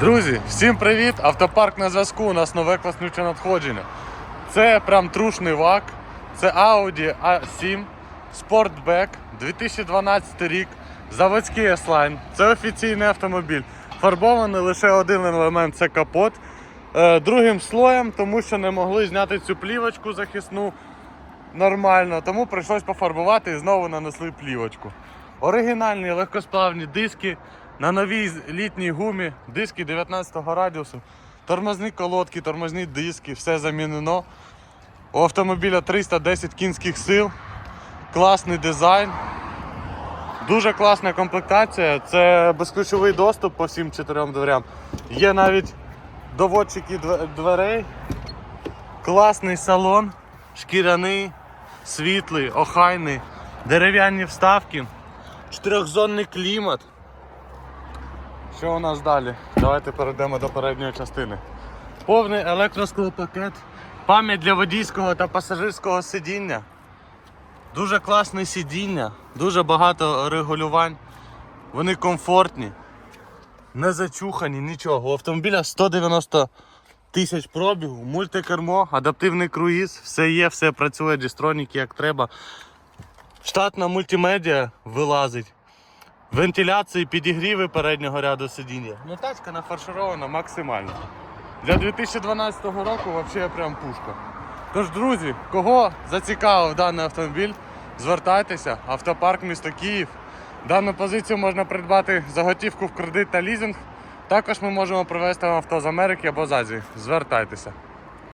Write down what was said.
Друзі, всім привіт! Автопарк на зв'язку. У нас нове класнюче надходження. Це прям трушний вак. Це Audi A7 Sportback 2012 рік. Заводський S-Line. Це офіційний автомобіль. Фарбований лише один елемент це капот. Е, Другим слоєм, тому що не могли зняти цю плівочку захисну нормально, тому прийшлось пофарбувати і знову нанесли плівочку. Оригінальні легкосплавні диски на новій літній гумі, диски 19 радіусу, тормозні колодки, тормозні диски, все замінено. У автомобіля 310 кінських сил, класний дизайн. Дуже класна комплектація, це безключовий доступ по всім чотирьом дверям. Є навіть доводчики дверей, класний салон, шкіряний, світлий, охайний, дерев'яні вставки, чотирьохзонний клімат. Що у нас далі? Давайте перейдемо до передньої частини. Повний електросклопакет, пам'ять для водійського та пасажирського сидіння. Дуже класне сидіння, дуже багато регулювань. Вони комфортні, не зачухані, нічого. У автомобіля 190 тисяч пробігу, мультикермо, адаптивний круїз, все є, все працює, дістроніки як треба. Штатна мультимедіа вилазить. Вентиляції, підігріви переднього ряду сидіння. Ну тачка нафарширована максимально. Для 2012 року взагалі прям пушка. Тож, друзі, кого зацікавив даний автомобіль, звертайтеся, автопарк місто Київ. Дану позицію можна придбати за готівку в кредит та лізинг. Також ми можемо привезти вам авто з Америки або з Азії. Звертайтеся.